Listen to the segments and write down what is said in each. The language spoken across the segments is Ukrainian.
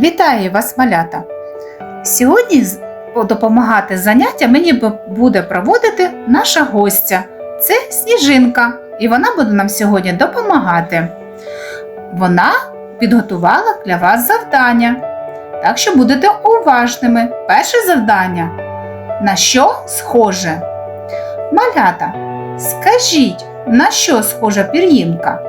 Вітаю вас, малята! Сьогодні допомагати заняття мені буде проводити наша гостя. Це Сніжинка, і вона буде нам сьогодні допомагати. Вона підготувала для вас завдання. Так що будете уважними. Перше завдання. На що схоже? Малята, скажіть, на що схожа пір'їнка?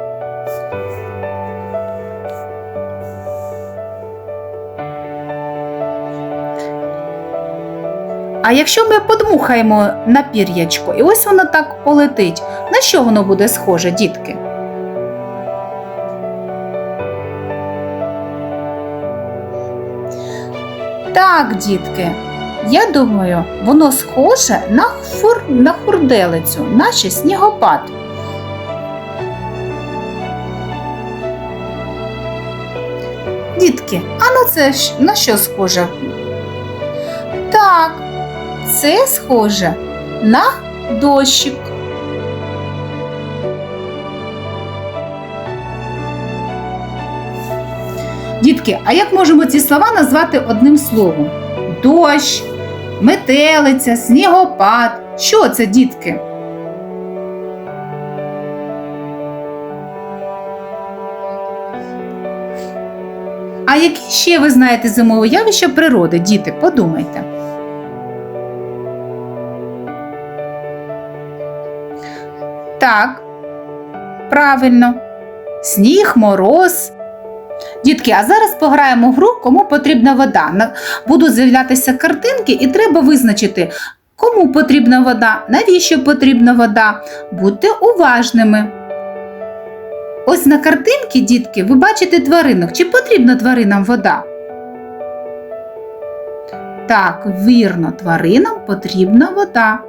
А якщо ми подмухаємо на пір'ячко, і ось воно так полетить, на що воно буде схоже, дітки? Так, дітки, я думаю, воно схоже на, фур... на хурделицю, наче снігопад. Дітки, а на це на що схоже? Так, це схоже на дощик. Дітки, а як можемо ці слова назвати одним словом? Дощ, метелиця, снігопад. Що це, дітки? А які ще ви знаєте зимові явища природи, діти? Подумайте. Так, правильно. Сніг, мороз. Дітки, а зараз пограємо в гру, кому потрібна вода. Будуть з'являтися картинки, і треба визначити, кому потрібна вода, навіщо потрібна вода. Будьте уважними. Ось на картинці, дітки, ви бачите тваринок. Чи потрібна тваринам вода? Так, вірно, тваринам потрібна вода.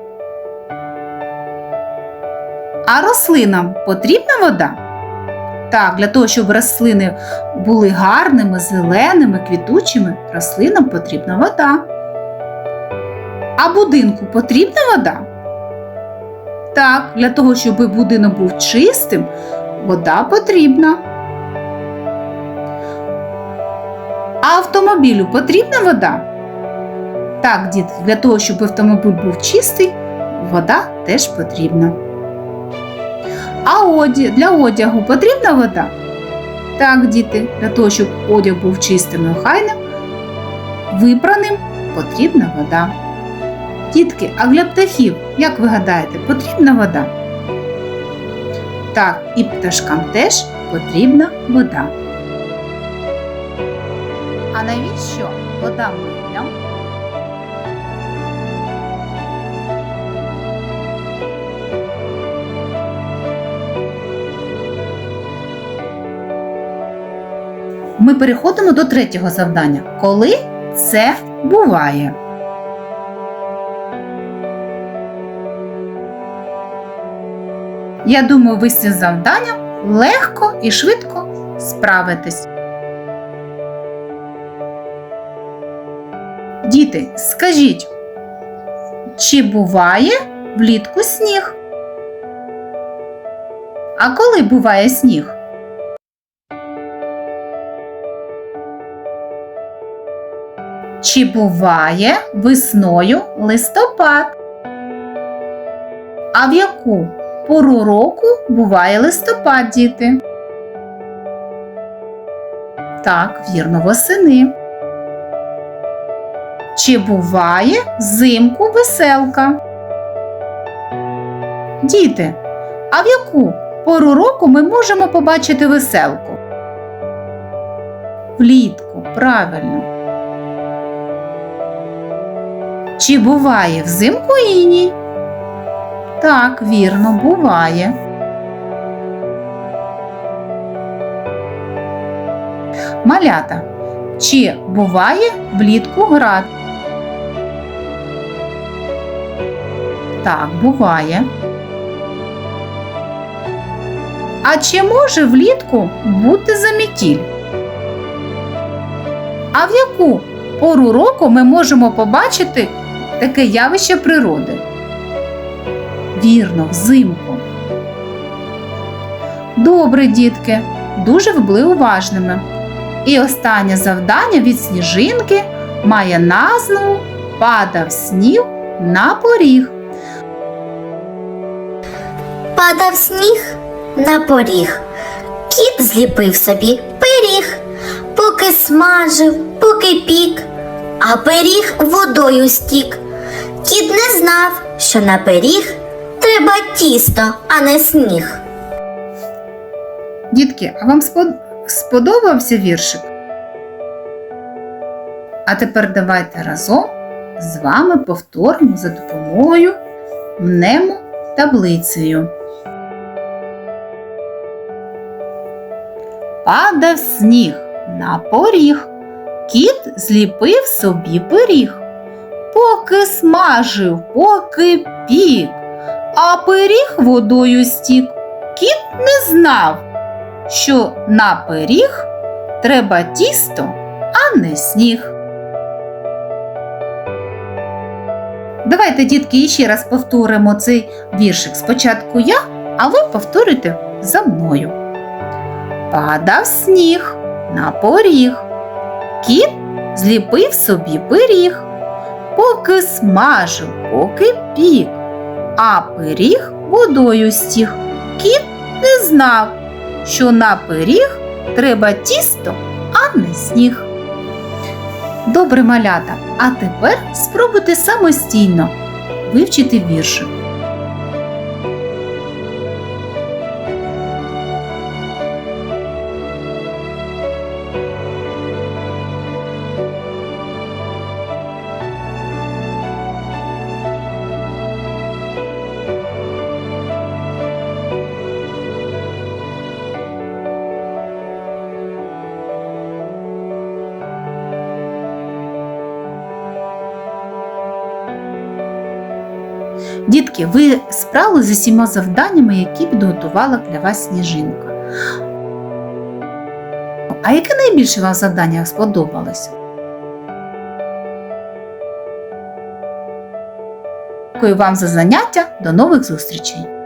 А рослинам потрібна вода? Так, для того, щоб рослини були гарними, зеленими, квітучими, рослинам потрібна вода. А будинку потрібна вода? Так, для того, щоб будинок був чистим, вода потрібна. А автомобілю потрібна вода? Так, дітки, для того, щоб автомобіль був чистий, вода теж потрібна. А оді, для одягу потрібна вода? Так, діти, для того, щоб одяг був чистим і охайним, випраним потрібна вода. Дітки, а для птахів, як ви гадаєте, потрібна вода? Так, і пташкам теж потрібна вода. А навіщо вода милям? Ми переходимо до третього завдання. Коли це буває? Я думаю, ви з цим завданням легко і швидко справитесь. Діти, скажіть, чи буває влітку сніг? А коли буває сніг? Чи буває весною листопад? А в яку пору року буває листопад, діти? Так, вірно, восени. Чи буває взимку веселка? Діти, а в яку пору року ми можемо побачити веселку? Влітку, правильно. Чи буває взимку іній? Так, вірно, буває. Малята. Чи буває влітку град? Так, буває. А чи може влітку бути замітіль? А в яку пору року ми можемо побачити таке явище природи? Вірно, взимку. Добре, дітки, дуже ви були уважними. І останнє завдання від сніжинки має назву Падав сніг на поріг. Падав сніг на поріг. Кіт зліпив собі пиріг, поки смажив, поки пік, а пиріг водою стік. Кіт не знав, що на пиріг треба тісто, а не сніг. Дітки, а вам сподобався віршик? А тепер давайте разом з вами повторимо за допомогою мнемо таблицею. Падав сніг на поріг, кіт зліпив собі пиріг, поки смажив, поки пік, а пиріг водою стік. Кіт не знав, що на пиріг треба тісто, а не сніг. Давайте, дітки, ще раз повторимо цей віршик. Спочатку я, а ви повторюйте за мною. Падав сніг на поріг. Кіт зліпив собі пиріг, поки смажив, поки пік, а пиріг водою стіг. Кіт не знав, що на пиріг треба тісто, а не сніг. Добре малята, а тепер спробуйте самостійно вивчити віршик. Дітки, ви справили з усіма завданнями, які підготувала для вас сніжинка. А яке найбільше вам завдання сподобалося? Дякую вам за заняття. До нових зустрічей!